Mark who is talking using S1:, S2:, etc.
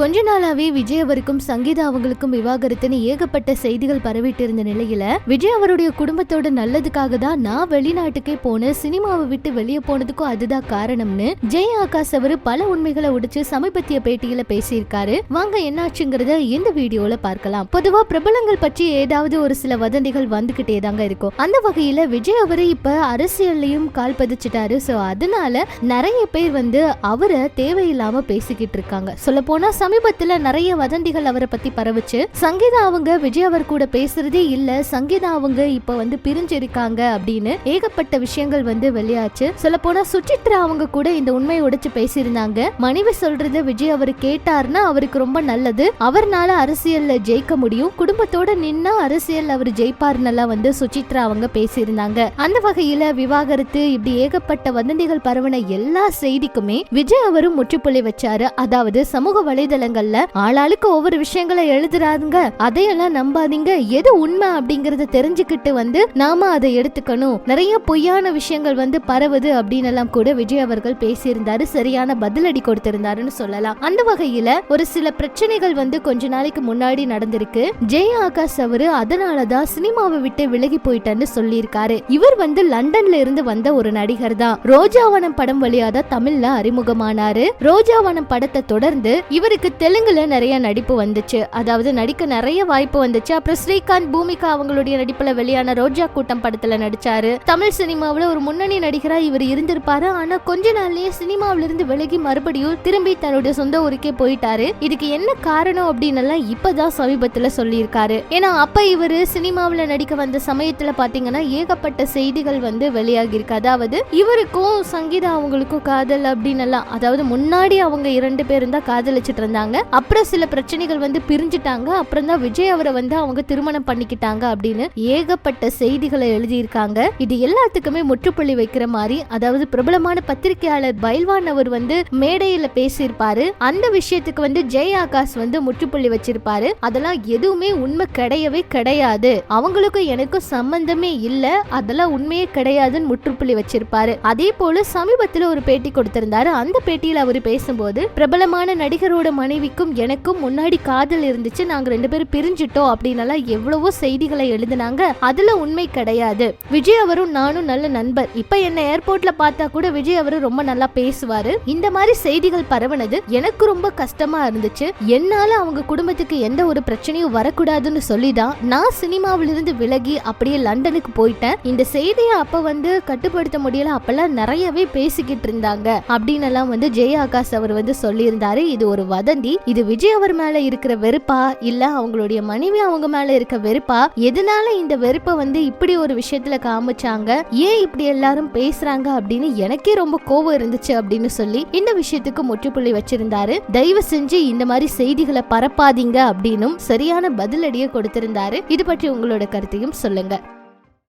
S1: கொஞ்ச நாளாவே விஜய் அவருக்கும் சங்கீதா அவங்களுக்கும் விவாகரத்துன்னு ஏகப்பட்ட செய்திகள் பரவிட்டு இருந்த நிலையில விஜய் அவருடைய குடும்பத்தோட நல்லதுக்காக தான் நான் வெளிநாட்டுக்கே போனேன் சினிமாவை விட்டு வெளியே போனதுக்கும் அதுதான் காரணம்னு ஜெய் ஆகாஷ் அவரு பல உண்மைகளை உடைச்சு சமீபத்திய பேட்டியில பேசியிருக்காரு. வாங்க என்னாச்சுங்கிறத இந்த வீடியோல பார்க்கலாம். பொதுவா பிரபலங்கள் பற்றி ஏதாவது ஒரு சில வதந்திகள் வந்துகிட்டே தாங்க இருக்கும். அந்த வகையில விஜய் அவரு இப்ப அரசியல்லையும் கால் பதிச்சிட்டாரு. சோ அதனால நிறைய பேர் வந்து அவரை தேவையில்லாம பேசிக்கிட்டு இருக்காங்க. சொல்ல போனா சமீபத்துல நிறைய வதந்திகள் அவரை பத்தி பரவுச்சு. சங்கீதா அவங்க விஜய் அவர் கூட பேசுறதே இல்ல. சங்கீதா அவங்க இப்ப வந்து பிரிஞ்சிருக்காங்க அப்படின்னு ஏகப்பட்ட விஷயங்கள் வந்து வெளியாச்சு. சொல்ல போனா சுச்சித்ரா அவங்க கூட இந்த உண்மையை உடைச்சு பேசியிருந்தாங்க. மனைவி சொல்றத விஜய் அவர் கேட்டாருன்னா அவருக்கு ரொம்ப நல்லது. அவர்னால அரசியல்ல ஜெயிக்க முடியும். குடும்பத்தோட நின்னா அரசியல் அவர் ஜெயிப்பாருன்னெல்லாம் வந்து சுச்சித்ரா அவங்க பேசியிருந்தாங்க. அந்த வகையில விவாகரத்து இப்படி ஏகப்பட்ட வதந்திகள் பரவன எல்லா செய்திக்குமே விஜய் அவரும் முற்றுப்புள்ளி வச்சாரு. அதாவது சமூக இணையதளங்கள்ல ஆளாளுக்கு ஒவ்வொரு விஷயங்களை எழுதுறாருங்க அதையெல்லாம் நம்பாதீங்க. எது உண்மை அப்படிங்கறத தெரிஞ்சுக்கிட்டு வந்து நாம அதை எடுத்துக்கணும். நிறைய பொய்யான விஷயங்கள் வந்து பரவுது அப்படின்னு எல்லாம் கூட விஜய் அவர்கள் பேசியிருந்தாரு. சரியான பதிலடி கொடுத்திருந்தாருன்னு சொல்லலாம். அந்த வகையில ஒரு சில பிரச்சனைகள் வந்து கொஞ்ச நாளைக்கு முன்னாடி நடந்திருக்கு. ஜெய் ஆகாஷ் அவரு அதனாலதான் சினிமாவை விட்டு விலகி போயிட்டேன்னு சொல்லியிருக்காரு. இவர் வந்து லண்டன்ல இருந்து வந்த ஒரு நடிகர் தான். ரோஜாவனம் படம் வழியா தான் தமிழ்ல அறிமுகமானாரு. ரோஜாவனம் படத்தை தொடர்ந்து இவருக்கு தெலுங்குல நிறைய நடிப்பு வந்துச்சு. அதாவது நடிக்க நிறைய வாய்ப்பு வந்துச்சு. அப்புறம் ஸ்ரீகாந்த் பூமிகா அவங்களுடைய நடிப்புல வெளியான ரோஜா கூட்டம் படத்துல நடிச்சாரு. தமிழ் சினிமாவில் ஒரு முன்னணி நடிகரா இவர் இருந்திருப்பாரு. ஆனா கொஞ்ச நாள்லயே சினிமாவில இருந்து விலகி மறுபடியும் திரும்பி தன்னுடைய சொந்த ஊருக்கே போயிட்டாரு. இதுக்கு என்ன காரணம் அப்படின்னு எல்லாம் இப்பதான் சமீபத்துல சொல்லியிருக்காரு. ஏன்னா அப்ப இவர் சினிமாவில் நடிக்க வந்த சமயத்துல பாத்தீங்கன்னா ஏகப்பட்ட செய்திகள் வந்து வெளியாகி இருக்கு அதாவது இவருக்கும் சங்கீதா அவங்களுக்கும் காதல் அப்படின்னு எல்லாம் அதாவது முன்னாடி அவங்க இரண்டு பேரும் தான் காதலிச்சிட்டு இருந்தாங்க அப்புறம் சில பிரச்சனைகள் வந்து பிரிஞ்சுட்டாங்க. அப்புறம் தான் விஜய் அவரை வந்து அவங்க திருமணம் பண்ணிக்கிட்டாங்க அப்படின்னு ஏகப்பட்ட செய்திகளை எழுதியிருக்காங்க. இது எல்லாத்துக்குமே முற்றுப்புள்ளி வைக்கிற மாதிரி அதாவது பிரபலமான பத்திரிகையாளர் பைல்வான் அவர் வந்து மேடையில பேசியிருப்பாரு. அந்த விஷயத்துக்கு வந்து ஜெய் ஆகாஷ் வந்து முற்றுப்புள்ளி வச்சிருப்பாரு. அதெல்லாம் எதுவுமே உண்மை கிடையவே கிடையாது. அவங்களுக்கும் எனக்கும் சம்பந்தமே இல்ல. அதெல்லாம் உண்மையே கிடையாதுன்னு முற்றுப்புள்ளி வச்சிருப்பாரு. அதே போல சமீபத்துல ஒரு பேட்டி கொடுத்திருந்தாரு. அந்த பேட்டியில அவர் பேசும்போது பிரபலமான நடிகரோட மனைவிக்கும் எனக்கும் முன்னாடி காதல் இருந்துச்சு. நாங்க ரெண்டு பேரும் பிரிஞ்சிட்டோம் அப்படின்னு எவ்வளவோ செய்திகளை எழுதினாங்க. அதுல உண்மை கிடையாது. விஜய் அவரும் நானும் நல்ல நண்பர். இப்ப என்ன ஏர்போர்ட்ல பார்த்தா கூட விஜய் அவரு ரொம்ப நல்லா பேசுவாரு. இந்த மாதிரி செய்திகள் பரவனது எனக்கு ரொம்ப கஷ்டமா இருந்துச்சு. என்னால அவங்க குடும்பத்துக்கு எந்த ஒரு பிரச்சனையும் வரக்கூடாதுன்னு சொல்லி தான் நான் சினிமாவிலிருந்து விலகி அப்படியே லண்டனுக்கு போயிட்டேன். இந்த செய்தியை அப்ப வந்து கட்டுப்படுத்த முடியல. அப்பெல்லாம் நிறையவே பேசிக்கிட்டு இருந்தாங்க. அப்படின்னு எல்லாம் வந்து ஜெய ஆகாஷ் அவர் வந்து சொல்லியிருந்தாரு. இது ஒரு வதந்தி இது விஜய் அவர் மேல இருக்கிற வெறுப்பா? இல்ல அவங்களுடைய மனைவி அவங்க மேல இருக்க வெறுப்பா? எதனால இந்த வெறுப்பை வந்து இப்படி ஒரு விஷயத்துல காமிச்சாங்க? ஏன் இப்படி எல்லாரும் பேசுறாங்க அப்படின்னு எனக்கே ரொம்ப கோவம் இருந்துச்சு அப்படின்னு சொல்லி இந்த விஷயத்துக்கு முற்றுப்புள்ளி வச்சிருந்தாரு. தயவு செஞ்சு இந்த மாதிரி செய்திகளை பரப்பாதீங்க அப்படின்னும் சரியான பதிலடியை கொடுத்திருந்தாரு. இது பற்றி உங்களோட கருத்தையும் சொல்லுங்க.